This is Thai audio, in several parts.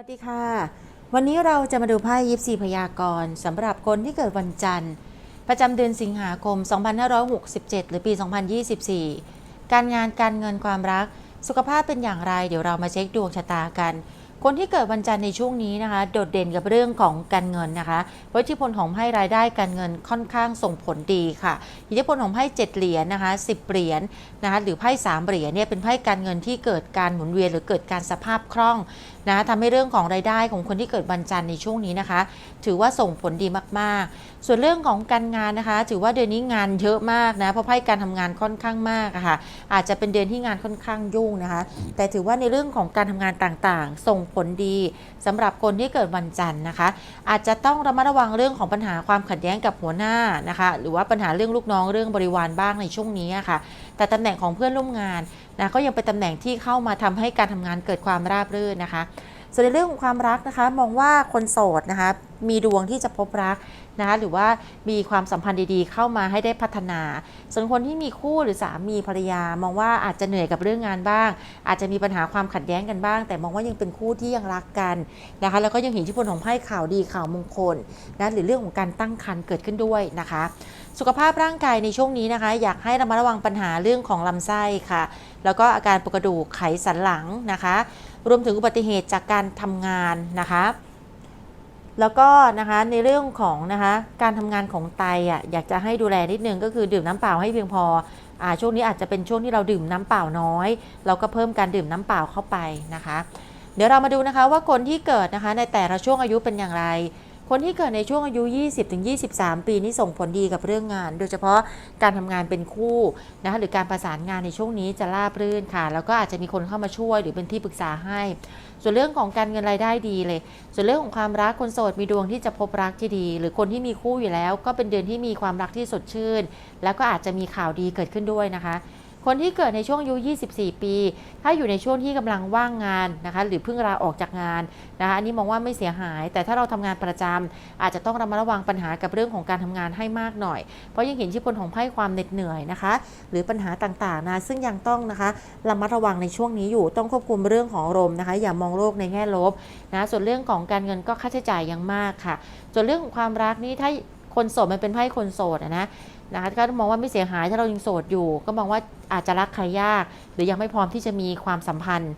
วัสดีค่ะ วันนี้เราจะมาดูไพ่ยิปซีพยากรณ์สำหรับคนที่เกิดวันจันทร์ ประจำเดือนสิงหาคม 2567 หรือปี 2024 การงานการเงินความรัก สุขภาพเป็นอย่างไร เดี๋ยวเรามาเช็คดวงชะตากัน คนที่เกิดวันจันทร์ในช่วงนี้นะคะ โดดเด่นกับเรื่องของการเงินนะคะเพราะอิทธิพลของไพ่รายได้การเงินค่อนข้างส่งผลดีค่ะอิทธิพลของไพ่7เหรียญนะคะ10 เหรียญนะคะหรือไพ่3เหรียญเนี่ยเป็นไพ่การเงินที่เกิดการหมุนเวียนหรือเกิดการสภาพคล่อง นะทำให้เรื่องของรายได้ของคนที่เกิดวันจันทร์ในช่วงนี้นะคะ ถือว่าส่งผลดีมากๆ ส่วนเรื่องของการงานนะคะ ถือว่าเดือนนี้งานเยอะมากนะเพราะไพ่การทำงานค่อนข้างมากะค่ะอาจจะเป็นเดือนที่งานค่อนข้างยุ่งนะคะ แต่ถือว่าในเรื่องของการทำงานต่างๆ ส่งผลดีสำหรับคนที่เกิดวันจันทร์นะคะ อาจจะต้องระมัดระวังเรื่องของปัญหาความขัดแย้งกับหัวหน้านะคะ หรือว่าปัญหาเรื่องลูกน้องเรื่องบริวารบ้างในช่วงนี้อะค่ะ แต่ตำแหน่งของเพื่อนร่วมงานนะก็ยังเป็นตำแหน่งที่เข้ามาทำให้การทำงานเกิดความราบรื่นนะคะ ส่วนในเรื่องของความรักนะคะ มองว่าคนโสดนะคะมีดวงที่จะพบรักนะคะหรือว่ามีความสัมพันธ์ดีๆ เข้ามาให้ได้พัฒนา ส่วนคนที่มีคู่หรือสามีภรรยามองว่าอาจจะเหนื่อยกับเรื่องงานบ้าง อาจจะมีปัญหาความขัดแย้งกันบ้าง แต่มองว่ายังเป็นคู่ที่ยังรักกันนะคะแล้วก็ยังเห็นที่ผลของไพ่ข่าวดีข่าวมงคลนะหรือเรื่องของการตั้งครรภ์เกิดขึ้นด้วยนะคะ สุขภาพร่างกายในช่วงนี้นะคะ อยากให้ระมัดระวังปัญหาเรื่องของลำไส้ค่ะ แล้วก็อาการปวดกระดูกไขสันหลังนะคะ รวมถึงอุบัติเหตุจากการทำงานนะคะ แล้วก็นะคะในเรื่องของนะคะการทำงานของไตอะอยากจะให้ดูแลนิดนึงก็คือดื่มน้ำเปล่าให้เพียงพออ่าช่วงนี้อาจจะเป็นช่วงที่เราดื่มน้ำเปล่าน้อย เราก็เพิ่มการดื่มน้ำเปล่าเข้าไปนะคะ เดี๋ยวเรามาดูนะคะว่าคนที่เกิดนะคะในแต่ละช่วงอายุเป็นอย่างไร คนที่เกิดในช่วงอายุ 20-23 ปีนี้ส่งผลดีกับเรื่องงาน โดยเฉพาะการทำงานเป็นคู่นะคะหรือการประสานงานในช่วงนี้จะราบรื่นค่ะ แล้วก็อาจจะมีคนเข้ามาช่วยหรือเป็นที่ปรึกษาให้ ส่วนเรื่องของการเงินรายได้ดีเลย ส่วนเรื่องของความรักคนโสดมีดวงที่จะพบรักที่ดี หรือคนที่มีคู่อยู่แล้ว ก็เป็นเดือนที่มีความรักที่สดชื่น แล้วก็อาจจะมีข่าวดีเกิดขึ้นด้วยนะคะ คนที่เกิดในช่วงอายุ 24 ปี ถ้าอยู่ในช่วงที่กำลังว่างงานนะคะหรือเพิ่งลาออกจากงานนะคะอันนี้มองว่าไม่เสียหาย แต่ถ้าเราทำงานประจำอาจจะต้องระมัดระวังปัญหากับเรื่องของการทำงานให้มากหน่อย เพราะยังเห็นชิพลของไพ่ความเหน็ดเหนื่อยนะคะ หรือปัญหาต่างๆนะซึ่งยังต้องนะคะระมัดระวังในช่วงนี้อยู่ต้องควบคุมเรื่องของอารมณ์นะคะ อย่ามองโลกในแง่ลบนะส่วนเรื่องของการเงินก็ค่าใช้จ่ายยังมากค่ะ ส่วนเรื่องของความรักนี่ถ้าคนโสดมันเป็นไพ่คนโสดนะ นะคะก็มองว่าไม่เสียหายถ้าเรายังโสดอยู่ ก็มองว่าอาจจะรักใครยาก หรือยังไม่พร้อมที่จะมีความสัมพันธ์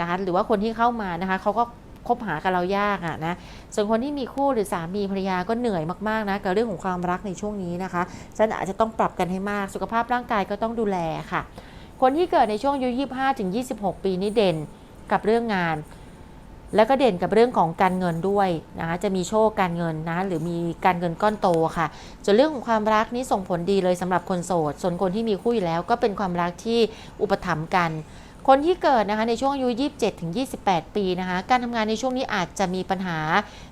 นะคะหรือว่าคนที่เข้ามานะคะเขาก็คบหากับเรายากอะนะ ส่วนคนที่มีคู่หรือสามีภรรยาก็เหนื่อยมากๆนะกับเรื่องของความรักในช่วงนี้นะคะฉันอาจจะต้องปรับกันให้มาก สุขภาพร่างกายก็ต้องดูแลค่ะ คนที่เกิดในช่วงอายุ25ถึง26 ปีนี้เด่นกับเรื่องงาน แล้วก็เด่นกับเรื่องของการเงินด้วยนะคะจะมีโชคการเงินนะหรือมีการเงินก้อนโตค่ะส่วนเรื่องของความรักนี้ส่งผลดีเลยสำหรับคนโสด ส่วนคนที่มีคู่อยู่แล้ว ก็เป็นความรักที่อุปถัมภ์กัน คนที่เกิดนะคะในช่วงอายุ 27 ถึง 28 ปีนะคะการทำงานในช่วงนี้อาจจะมีปัญหา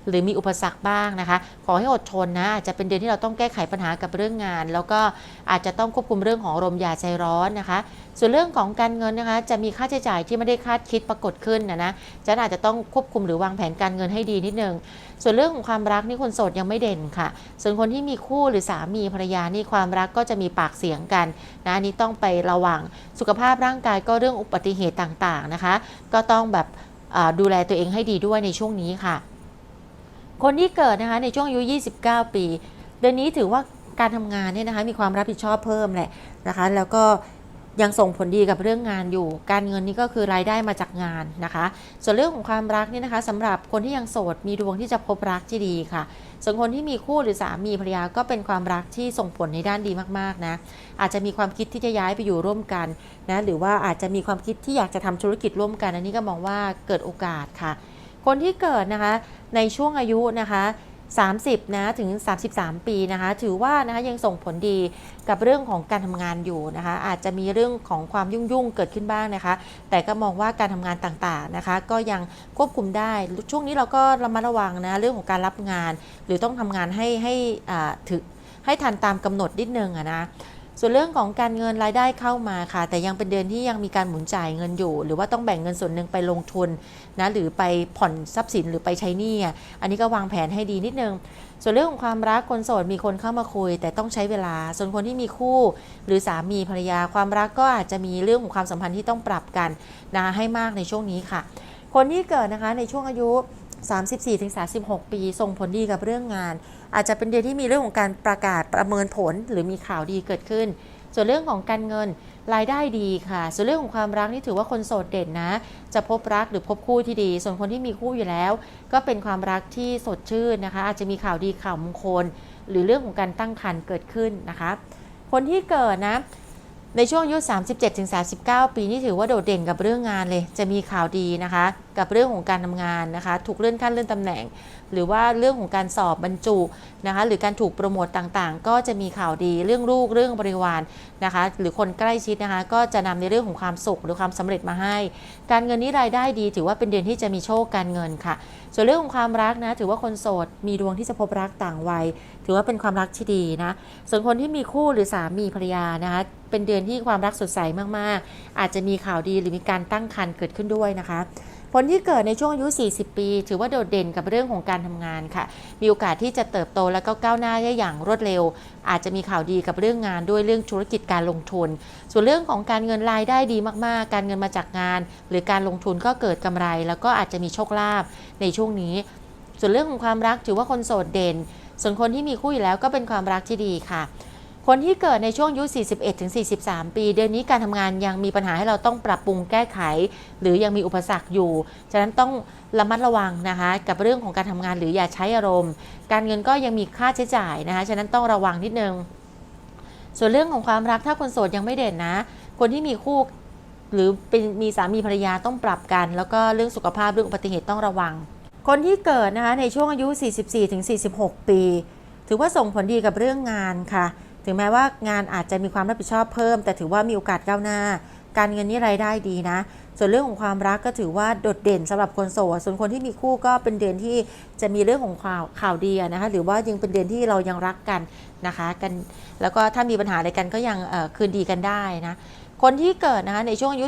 หรือมีอุปสรรคบ้างนะคะ ขอให้อดทนนะอาจจะเป็นเดือนที่เราต้องแก้ไขปัญหากับเรื่องงาน แล้วก็อาจจะต้องควบคุมเรื่องของอารมณ์อย่าใจร้อนนะคะ ส่วนเรื่องของการเงินนะคะจะมีค่าใช้จ่ายที่ไม่ได้คาดคิดปรากฏขึ้นนะนะจะอาจจะต้องควบคุมหรือวางแผนการเงินให้ดีนิดนึงส่วนเรื่องของความรักนี่คนโสดยังไม่เด่นค่ะ ส่วนคนที่มีคู่หรือสามีภรรยานี่ความรักก็จะมีปากเสียงกันนะอันนี้ต้องไประวังสุขภาพร่างกายก็เรื่องอุบัติเหตุต่างๆนะคะ ก็ต้องแบบดูแลตัวเองให้ดีด้วยในช่วงนี้ค่ะ คนที่เกิดนะคะในช่วงอายุ 29 ปี เดือนนี้ถือว่าการทำงานเนี่ยนะคะมีความรับผิดชอบเพิ่มแหละนะคะ แล้วก็ยังส่งผลดีกับเรื่องงานอยู่ การเงินนี่ก็คือรายได้มาจากงานนะคะ ส่วนเรื่องของความรักเนี่ยนะคะสำหรับคนที่ยังโสดมีดวงที่จะพบรักที่ดีค่ะ ส่วนคนที่มีคู่หรือสามีภรรยาก็เป็นความรักที่ส่งผลในด้านดีมากๆนะ อาจจะมีความคิดที่จะย้ายไปอยู่ร่วมกันนะ หรือว่าอาจจะมีความคิดที่อยากจะทำธุรกิจร่วมกัน อันนี้ก็มองว่าเกิดโอกาสค่ะ คนที่เกิดนะคะในช่วงอายุนะคะ 30 นะ ถึง 33 ปีนะคะ ถือว่านะคะยังส่งผลดีกับเรื่องของการทำงานอยู่นะคะ อาจจะมีเรื่องของความยุ่งๆเกิดขึ้นบ้างนะคะ แต่ก็มองว่าการทำงานต่างๆนะคะ ก็ยังควบคุมได้ ช่วงนี้เราก็ระมัดระวังนะเรื่องของการรับงาน หรือต้องทำงานให้ให้ถึงให้ทันตามกำหนดนิดนึงอะนะ ส่วนเรื่องของการเงินรายได้เข้ามาค่ะ แต่ยังเป็นเดือนที่ยังมีการหมุนจ่ายเงินอยู่ หรือว่าต้องแบ่งเงินส่วนหนึ่งไปลงทุนนะหรือไปผ่อนทรัพย์สินหรือไปใช้หนี้อันนี้ก็วางแผนให้ดีนิดนึง ส่วนเรื่องของความรักคนโสดมีคนเข้ามาคุย แต่ต้องใช้เวลา ส่วนคนที่มีคู่ หรือสามีภรรยาความรักก็อาจจะมีเรื่องของความสัมพันธ์ที่ต้องปรับกันนะให้มากในช่วงนี้ค่ะคคนที่เกิดนะคะในช่วงอายุ 34-36 ปีส่งผลดีกับเรื่องงาน อาจจะเป็นเดือนที่มีเรื่องของการประกาศประเมินผลหรือมีข่าวดีเกิดขึ้น ส่วนเรื่องของการเงินรายได้ดีค่ะ ส่วนเรื่องของความรักนี่ถือว่าคนโสดเด่นนะ จะพบรักหรือพบคู่ที่ดี ส่วนคนที่มีคู่อยู่แล้ว ก็เป็นความรักที่สดชื่นนะคะ อาจจะมีข่าวดีข่าวมงคล หรือเรื่องของการตั้งครรภ์เกิดขึ้นนะคะ คนที่เกิดนะ ในช่วงอายุ 37-39 ปีนี่ถือว่าโดดเด่นกับเรื่องงานเลย จะมีข่าวดีนะคะ กับเรื่องของการทำงานนะคะ ถูกเลื่อนขั้นเลื่อนตำแหน่ง หรือว่าเรื่องของการสอบบรรจุนะคะ หรือการถูกโปรโมตต่างๆ ก็จะมีข่าวดีเรื่องลูกเรื่องบริวารนะคะ หรือคนใกล้ชิดนะคะ ก็จะนำในเรื่องของความสุขหรือความสำเร็จมาให้ การเงินนี้รายได้ดีถือว่าเป็นเดือนที่จะมีโชคการเงินค่ะ ส่วนเรื่องของความรักนะ ถือว่าคนโสดมีดวงที่จะพบรักต่างวัย ถือว่าเป็นความรักที่ดีนะ ส่วนคนที่มีคู่หรือสามีภรรยานะคะ เป็นเดือนที่ความรักสดใสมากๆ อาจจะมีข่าวดีหรือมีการตั้งครรภ์เกิดขึ้นด้วยนะคะ คนที่เกิดในช่วงอายุ 40 ปี ถือว่าโดดเด่นกับเรื่องของการทำงานค่ะ มีโอกาสที่จะเติบโตและก็ก้าวหน้าได้อย่างรวดเร็ว อาจจะมีข่าวดีกับเรื่องงานด้วยเรื่องธุรกิจการลงทุน ส่วนเรื่องของการเงินรายได้ดีมากๆ การเงินมาจากงาน หรือการลงทุนก็เกิดกำไร แล้วก็อาจจะมีโชคลาภในช่วงนี้ ส่วนเรื่องของความรักถือว่าคนโสดเด่น ส่วนคนที่มีคู่อยู่แล้วก็เป็นความรักที่ดีค่ะ คนที่เกิดในช่วงอายุ 41-43 ปี เดือนนี้การทำงานยังมีปัญหาให้เราต้องปรับปรุงแก้ไข หรือยังมีอุปสรรคอยู่ ฉะนั้นต้องระมัดระวังนะคะ กับเรื่องของการทำงานหรืออย่าใช้อารมณ์ การเงินก็ยังมีค่าใช้จ่ายนะคะ ฉะนั้นต้องระวังนิดนึง ส่วนเรื่องของความรักถ้าคนโสดยังไม่เด่นนะ คนที่มีคู่หรือเป็นมีสามีภรรยาต้องปรับกัน แล้วก็เรื่องสุขภาพเรื่องอุบัติเหตุต้องระวัง คนที่เกิดนะคะในช่วงอายุ 44-46 ปี ถือว่าส่งผลดีกับเรื่องงานค่ะ ถึงแม้ว่างานอาจจะมีความรับผิดชอบเพิ่ม แต่ถือว่ามีโอกาสก้าวหน้า การเงินนี่รายได้ดีนะ ส่วนเรื่องของความรักก็ถือว่าโดดเด่นสำหรับคนโสดส่วนคนที่มีคู่ก็เป็นเดือนที่จะมีเรื่องของข่าวข่าวดีนะคะหรือว่ายังเป็นเดือนที่เรายังรักกันนะคะกันแล้วก็ถ้ามีปัญหาอะไรกันก็ยังคืนดีกันได้นะ คนที่เกิดนะคะในช่วงอายุ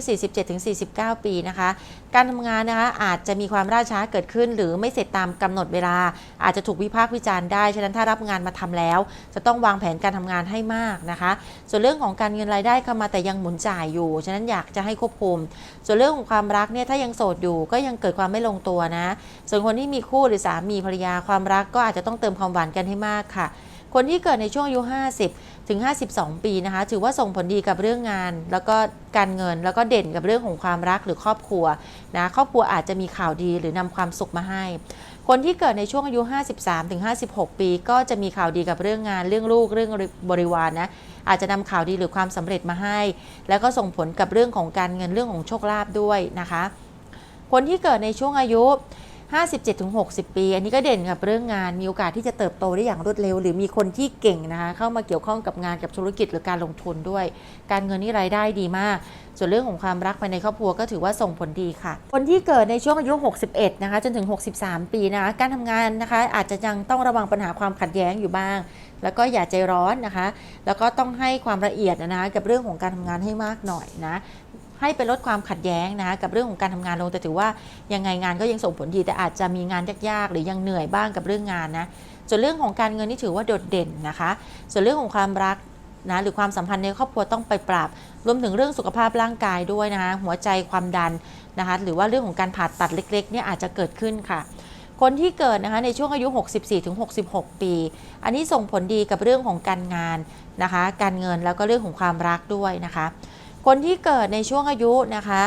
47-49 ปีนะคะ การทำงานนะคะอาจจะมีความล่าช้าเกิดขึ้น หรือไม่เสร็จตามกำหนดเวลา อาจจะถูกวิพากษ์วิจารณ์ได้ ฉะนั้นถ้ารับงานมาทำแล้ว จะต้องวางแผนการทำงานให้มากนะคะ ส่วนเรื่องของการเงินรายได้เข้ามาแต่ยังหมุนจ่ายอยู่ ฉะนั้นอยากจะให้ควบคุม ส่วนเรื่องของความรักเนี่ยถ้ายังโสดอยู่ก็ยังเกิดความไม่ลงตัวนะ ส่วนคนที่มีคู่หรือสามีภรรยาความรักก็อาจจะต้องเติมความหวานกันให้มากค่ะ คนที่เกิดในช่วงอายุ 50 ถึง 52 ปีนะคะ ถือว่าส่งผลดีกับเรื่องงาน แล้วก็การเงินแล้วก็เด่นกับเรื่องของความรักหรือครอบครัวนะครอบครัวอาจจะมีข่าวดีหรือนำความสุขมาให้ คนที่เกิดในช่วงอายุ 53ถึง56 ปี ก็จะมีข่าวดีกับเรื่องงานเรื่องลูกเรื่องบริวารนะอาจจะนำข่าวดีหรือความสำเร็จมาให้ แล้วก็ส่งผลกับเรื่องของการเงินเรื่องของโชคลาภด้วยนะคะ คนที่เกิดในช่วงอายุ 57-60 ปี อันนี้ก็เด่นกับเรื่องงานมีโอกาสที่จะเติบโตได้อย่างรวดเร็ว หรือมีคนที่เก่งนะคะเข้ามาเกี่ยวข้องกับงานกับธุรกิจหรือการลงทุนด้วย การเงินนี่รายได้ดีมาก ส่วนเรื่องของความรักภายในครอบครัวก็ถือว่าส่งผลดีค่ะ คนที่เกิดในช่วงอายุ 61 นะคะจนถึง 63 ปีนะคะการทำงานนะคะอาจจะยังต้องระวังปัญหาความขัดแย้งอยู่บ้าง แล้วก็อย่าใจร้อนนะคะ แล้วก็ต้องให้ความละเอียดนะคะกับเรื่องของการทำงานให้มากหน่อยนะ ให้ไปลดความขัดแย้งนะคะกับเรื่องของการทำงานลง แต่ถือว่ายังไงงานก็ยังส่งผลดีแต่อาจจะมีงานยากๆ หรือยังเหนื่อยบ้างกับเรื่องงานนะส่วนเรื่องของการเงินนี่ถือว่าโดดเด่นนะคะ ส่วนเรื่องของความรักนะหรือความสัมพันธ์ในครอบครัวต้องไปปรับรวมถึงเรื่องสุขภาพร่างกายด้วยนะคะหัวใจความดันนะคะหรือว่าเรื่องของการผ่าตัดเล็กๆเนี่ยอาจจะเกิดขึ้นค่ะ คนที่เกิดนะคะในช่วงอายุ 64-66 ปี อันนี้ส่งผลดีกับเรื่องของการงานนะคะ การเงินแล้วก็เรื่องของความรักด้วยนะคะ คนที่เกิดในช่วงอายุนะคะ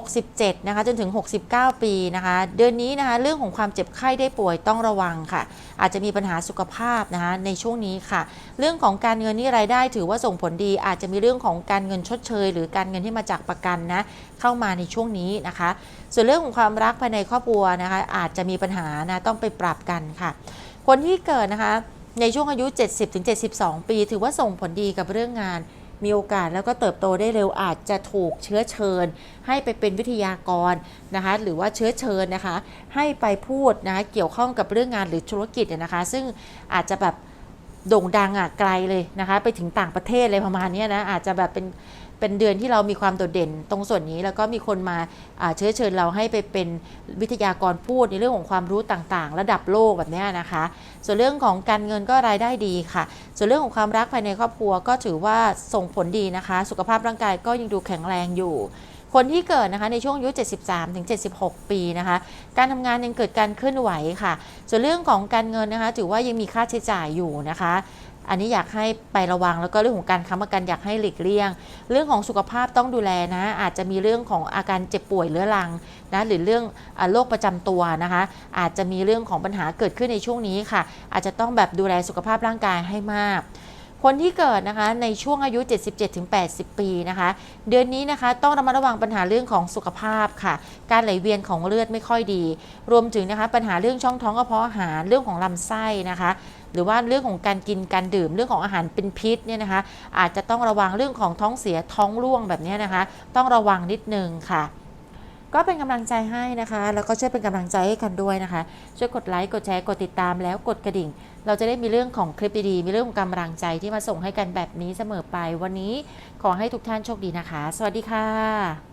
67นะคะจนถึง 69 ปีนะคะ เดือนนี้นะคะเรื่องของความเจ็บไข้ได้ป่วยต้องระวังค่ะ อาจจะมีปัญหาสุขภาพนะคะในช่วงนี้ค่ะ เรื่องของการเงินนี่รายได้ถือว่าส่งผลดี อาจจะมีเรื่องของการเงินชดเชย หรือการเงินที่มาจากประกันนะเข้ามาในช่วงนี้นะคะ ส่วนเรื่องของความรักภายในครอบครัวนะคะอาจจะมีปัญหานะต้องไปปรับกันค่ะ คนที่เกิดนะคะในช่วงอายุ 70-72 ปี ถือว่าส่งผลดีกับเรื่องงาน มีโอกาสแล้วก็เติบโตได้เร็วอาจจะถูกเชื้อเชิญ ให้ไปเป็นวิทยากรนะคะหรือว่าเชื้อเชิญนะคะ ให้ไปพูดนะคะเกี่ยวข้องกับเรื่องงานหรือธุรกิจเนี่ยนะคะ ซึ่งอาจจะแบบโด่งดังอะไกลเลยนะคะ ไปถึงต่างประเทศเลยประมาณนี้นะอาจจะแบบเป็น เป็นเดือนที่เรามีความโดดเด่นตรงส่วนนี้แล้วก็มีคนมาเชื้อเชิญเราให้ไปเป็นวิทยากรพูดในเรื่องของความรู้ต่างๆ ระดับโลกแบบนี้นะคะ ส่วนเรื่องของการเงินก็รายได้ดีค่ะ ส่วนเรื่องของความรักภายในครอบครัวก็ถือว่าส่งผลดีนะคะ สุขภาพร่างกายก็ยังดูแข็งแรงอยู่คนที่เกิดนะคะในช่วงอายุ 73 ถึง 76 ปีนะคะ การทำงานยังเกิดการเคลื่อนไหวค่ะ ส่วนเรื่องของการเงินนะคะ ถือว่ายังมีค่าใช้จ่ายอยู่นะคะ อันนี้อยากให้ไประวังแล้วก็เรื่องของการค้ำประกันอยากให้หลีกเลี่ยง เรื่องของสุขภาพต้องดูแลนะ อาจจะมีเรื่องของอาการเจ็บป่วยเรื้อรังนะหรือเรื่องอโรคประจำตัวนะคะ อาจจะมีเรื่องของปัญหาเกิดขึ้นในช่วงนี้ค่ะ อาจจะต้องแบบดูแลสุขภาพร่างกายให้มาก คนที่เกิดนะคะในช่วงอายุ 77-80 ปีนะคะ เดือนนี้นะคะต้องระมัดระวังปัญหาเรื่องของสุขภาพค่ะ การไหลเวียนของเลือดไม่ค่อยดี รวมถึงนะคะปัญหาเรื่องช่องท้องกระเพาะอาหารเรื่องของลำไส้นะคะ หรือว่าเรื่องของการกินการดื่มเรื่องของอาหารเป็นพิษเนี่ยนะคะอาจจะต้องระวังเรื่องของท้องเสียท้องร่วงแบบนี้นะคะ ต้องระวังนิดนึงค่ะ ก็เป็นกำลังใจให้นะคะ แล้วก็ช่วยเป็นกำลังใจให้กันด้วยนะคะ ช่วยกดไลค์กดแชร์กดติดตามแล้วกดกระดิ่ง เราจะได้มีเรื่องของคลิปดีๆมีเรื่องของกำลังใจที่มาส่งให้กันแบบนี้เสมอไปวันนี้ขอให้ทุกท่านโชคดีนะคะ สวัสดีค่ะ